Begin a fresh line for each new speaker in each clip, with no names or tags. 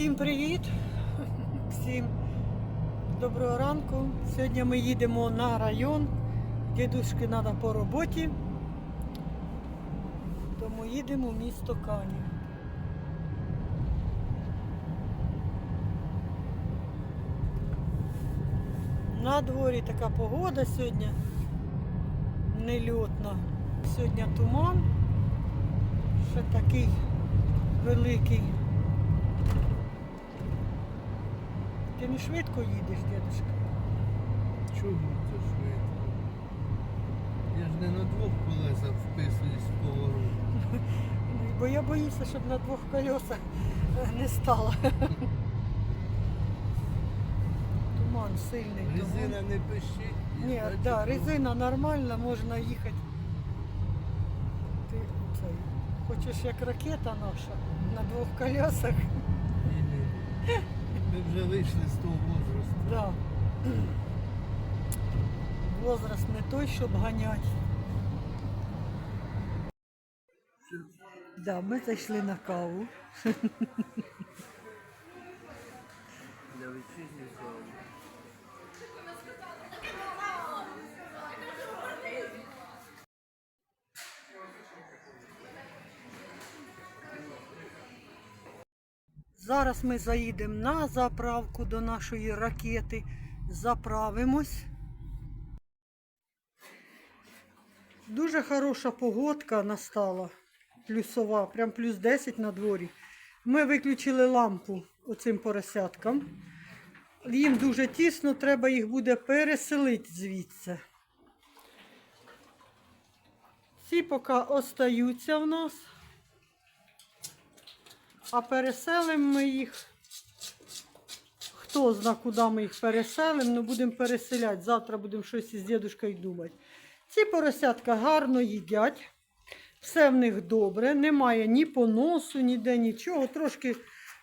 Всім привіт! Всім доброго ранку. Сьогодні ми їдемо на район. Дідушки треба по роботі. Тому їдемо в місто Канів. На дворі така погода сьогодні нельотна. Сьогодні туман. Ще такий великий. Ти не швидко їдеш, дідушка?
Чому це швидко? Я ж не на двох колесах вписуюсь в поворот.
Ну, Бо я боюся, щоб на двох колесах не стало. Туман сильний.
Резина не пищить.
Ні,
значить,
да, резина нормальна, можна їхати. Ти цей, хочеш як ракета наша на двох колесах.
ні, Вже вийшли з того возрасту.
Да. Возраст не той, щоб ганяти. Да, ми зайшли на каву. Зараз ми заїдемо на заправку до нашої ракети. Заправимось. Дуже хороша погодка настала. Плюсова, прям плюс 10 на дворі. Ми виключили лампу оцим поросяткам. Їм дуже тісно, треба їх буде переселити звідси. Ці поки остаються в нас. А переселимо ми їх. Хто зна, куди ми їх переселимо, ну будемо переселяти. Завтра будемо щось із дідушкою думати. Ці поросятка гарно їдять. Все в них добре, немає ні поносу, ніде нічого. Трошки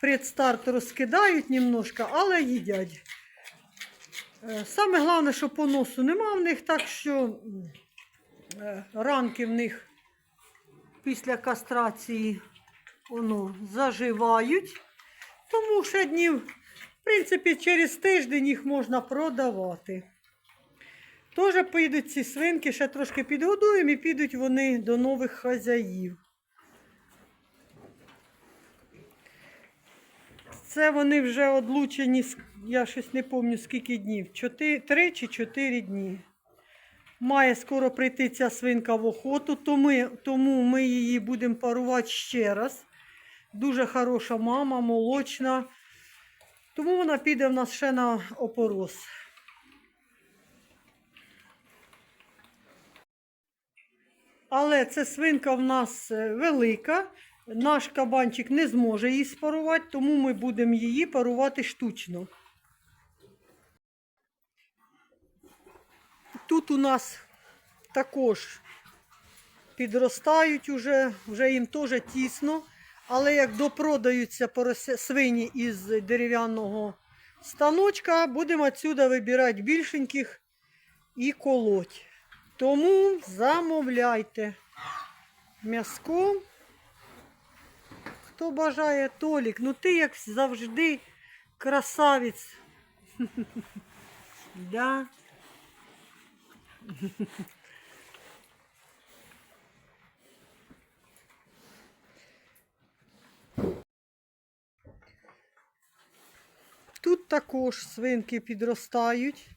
предстарт розкидають немножко, але їдять. Е, Саме головне, що поносу нема в них, так що е, ранки в них після кастрації воно заживають. Тому ще днів, в принципі, через тиждень їх можна продавати. Теж поїдуть ці свинки, ще трошки підгодуємо і підуть вони до нових хазяїв. Це вони вже одлучені, я щось не пам'ятаю скільки днів, три чи чотири дні. Має скоро прийти ця свинка в охоту, тому ми її будемо парувати ще раз. Дуже хороша мама, молочна. Тому вона піде в нас ще на опорос. Але це свинка в нас е, велика. Наш кабанчик не зможе її спарувати, тому ми будемо її парувати штучно. Тут у нас також підростають уже, вже їм теж тісно. Але як допродаються свині із дерев'яного станочка, будемо відсюди вибирати більшеньких і колоть. Тому замовляйте м'язко. Хто бажає Толік, ну ти як завжди красавець. Да. Тут також свинки підростають.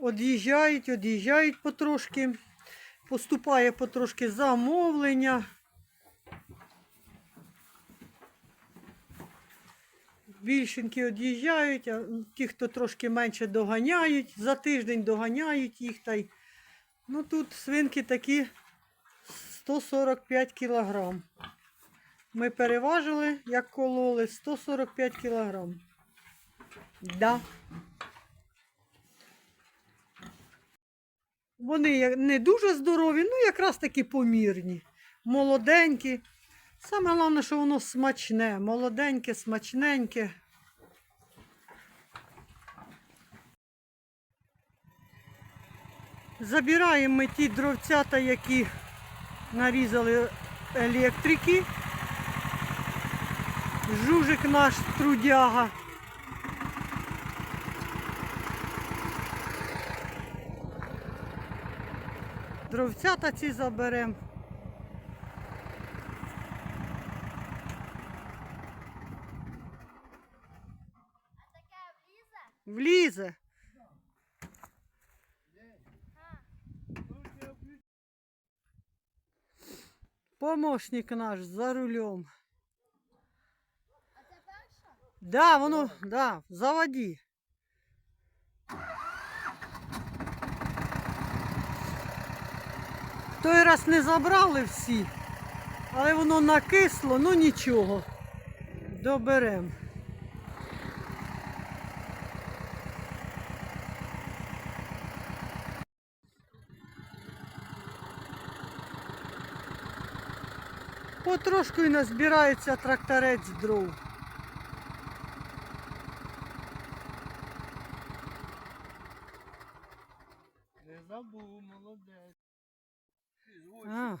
Од'їжджають, од'їжджають потрошки. Поступає потрошки замовлення. Більшенькі од'їжджають, а ті, хто трошки менше доганяють, за тиждень доганяють їх. Та й... Ну тут свинки такі 145 кілограм. Ми переважили, як кололи, 145 кілограм. Да. Вони не дуже здорові, ну якраз таки помірні. Молоденькі. Саме головне, що воно смачне, молоденьке, смачненьке. Забираємо ми ті дровцята, які нарізали електрики. Жужик наш трудяга. Дровцята ці заберем. Влізе. Помощник наш за рулем. Да, воно, да, заводи. Той раз не забрали всі, але воно накисло, ну нічого. Доберем. Потрошку і назбирається тракторець дров. А.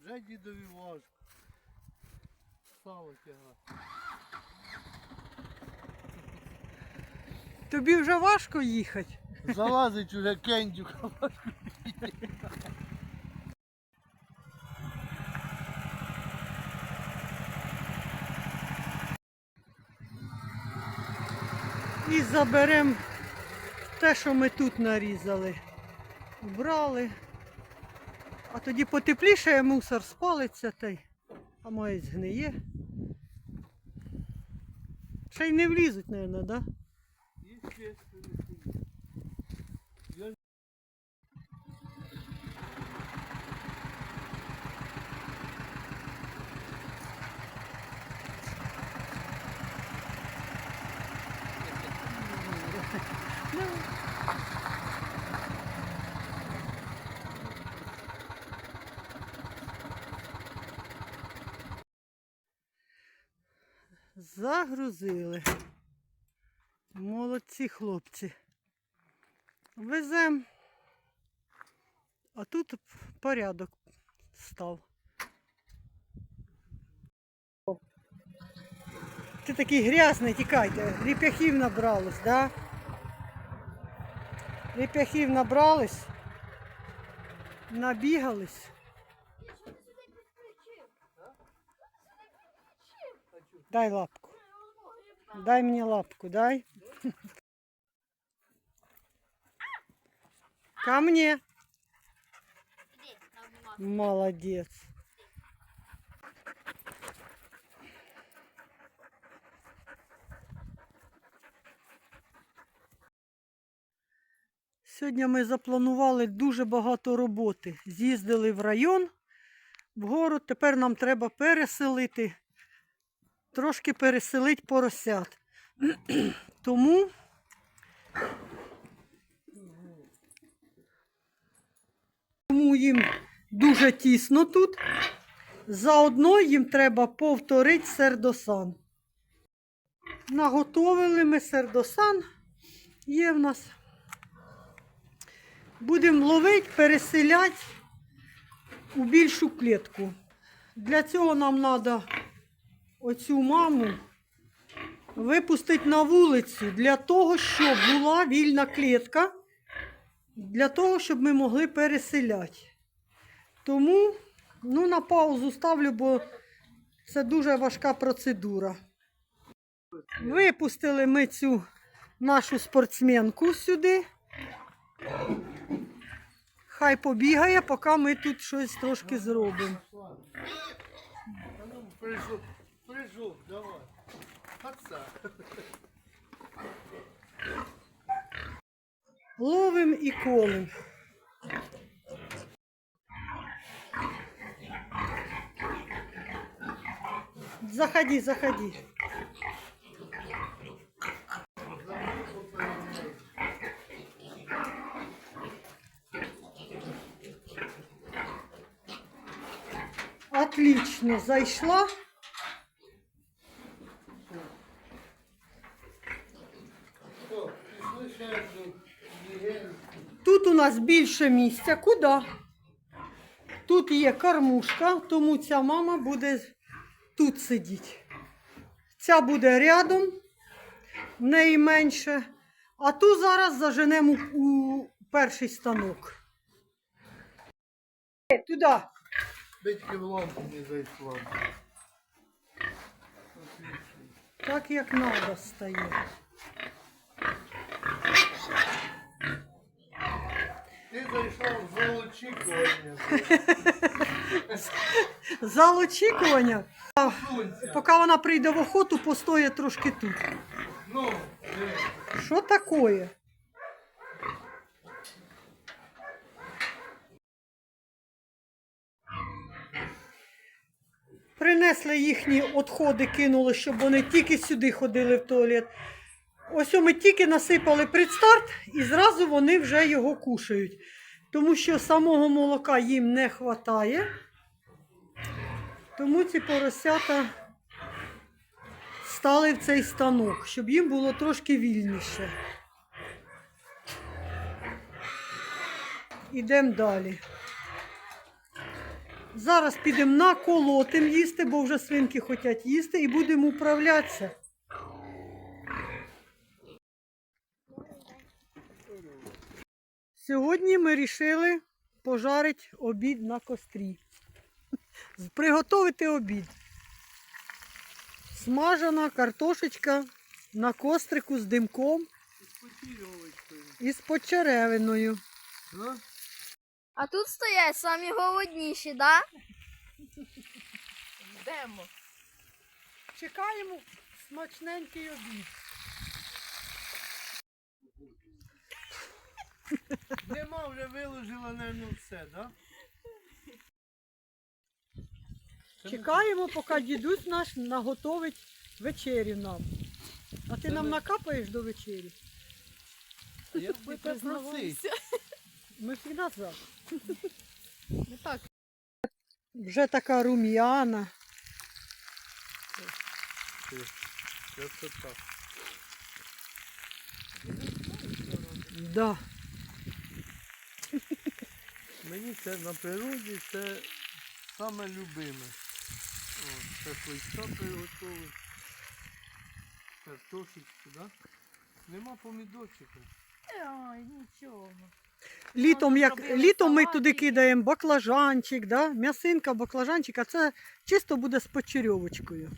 Вже дідові важко. Сало тягати.
Тобі вже важко їхати.
Залазить уже кендюка.
І заберемо те, що ми тут нарізали. Брали. А тоді потепліше мусор спалиться та а моє згниє. Ще й не влізуть, мабуть, да?
Естественно. Я
Загрузили. Молодці хлопці. Везем. А тут порядок став. Ти такий грязний, тікайте. Ріп'яхів набрались, да? Ріп'яхів набрались. Набігались. Дай лапку. Дай мне лапку, дай. Ко мне. Молодец. Сьогодні ми запланували дуже багато роботи. З'їздили в район, в город. Тепер нам треба переселити трошки переселить поросят. Тому тому їм дуже тісно тут. Заодно їм треба повторити сердосан. Наготовили ми сердосан. Є в нас. Будемо ловити, переселяти у більшу клітку. Для цього нам треба оцю маму випустити на вулицю для того, щоб була вільна клітка, для того, щоб ми могли переселяти. Тому ну, на паузу ставлю, бо це дуже важка процедура. Випустили ми цю нашу спортсменку сюди. Хай побігає, поки ми тут щось трошки зробимо.
Прийшов, давай. Паца.
Ловим і колим. Заходи, заходи. Отлично, зайшла.
Що, пішли ще одну легенду.
Тут у нас більше місця. Куди? Тут є кормушка, тому ця мама буде тут сидіти. Ця буде рядом, в неї менше. А ту зараз заженемо у, перший станок. Е, Туди.
Битьки в лампу не зайшла.
Так як треба стає.
Ти зайшла в золочікування.
Зал очікування. Поки вона прийде в охоту, постоє трошки тут.
Ну, диви.
Що таке? Принесли їхні відходи, кинули, щоб вони тільки сюди ходили в туалет. Ось ми тільки насипали предстарт і зразу вони вже його кушають. Тому що самого молока їм не вистачає. Тому ці поросята стали в цей станок, щоб їм було трошки вільніше. Ідемо далі. Зараз підемо наколотим їсти, бо вже свинки хочуть їсти, і будемо управлятися. Сьогодні ми вирішили пожарити обід на кострі. Приготувати обід. Смажена картошечка на кострику з димком і з почеревиною.
А тут стоять самі голодніші, да? Йдемо.
Чекаємо смачненький обід.
Нема вже виложила, мабуть, все, да?
Чекаємо, поки дідусь наш наготовить вечерю нам. А ти
Це
нам накапаєш до вечері?
Я би попросив.
Ми завжди за.
Не так.
Вже така рум'яна.
Красота.
Да.
Мені це на природі це саме любиме. О, шашличка приготовить. Картошечку, да? Нема помідорчиків.
Ой, нічого.
Літом, як, літом ми туди кидаємо баклажанчик, да? м'ясинка, баклажанчик, а це чисто буде з почерьовочкою.